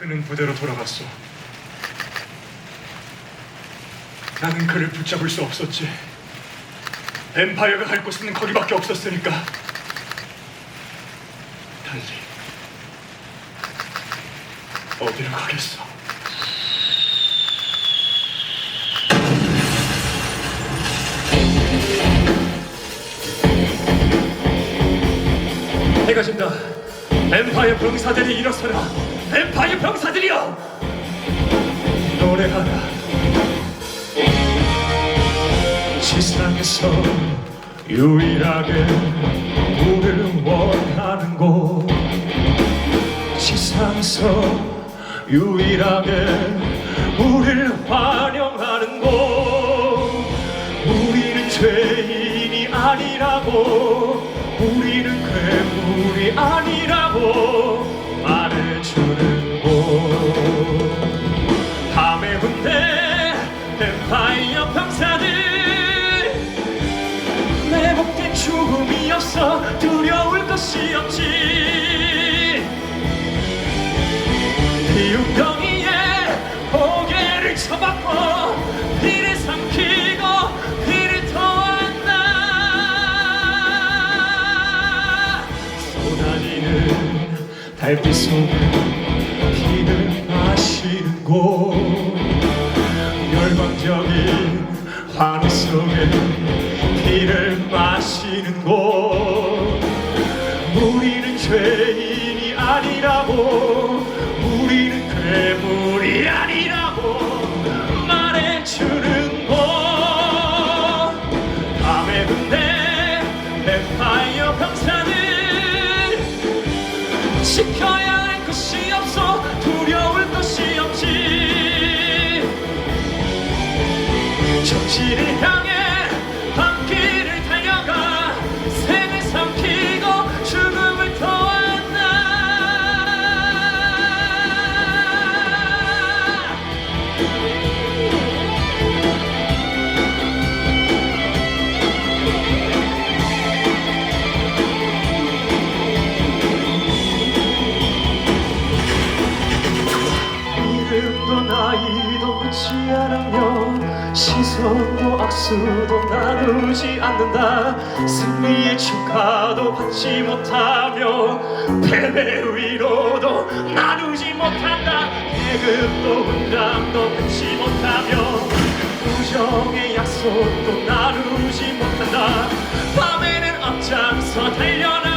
그는 부대로 돌아갔어. 나는 그를 붙잡을 수 없었지. 엠파이어가 갈 곳은 거기밖에 없었으니까. 달리 어디로 가겠어? 해가 진다. 엠파이어 병사들이 일어서라. 엠파이어 병사들이여! 노래하라. 세상에서 유일하게 우리를 원하는 곳 세상에서 유일하게 우리를 환영하는 곳 우리는 죄인이 아니라고 우리는 괴물이 아니라 파이어 병사들. 내 목에 죽음이었어 두려울 것이 없지. 비웅덩이에 고개를 쳐박고 피를 삼키고 피를 토한다. 쏟아지는 달빛 속에 피를 마시는 곳 곳 우리는 죄인이 아니라고 우리는 괴물이 아니라고 말해주는 곳 밤의 군대 뱀파이어 병사들 지켜야 할 것이 없어 두려울 것이 없지. 정신을 묻지 않으며 시선도 악수도 나누지 않는다. 승리의 축하도 받지 못하며 패배 위로도 나누지 못한다. 계급도 훈장도 받지 못하며 우정의 약속도 나누지 못한다. 밤에는 앞장서 달려나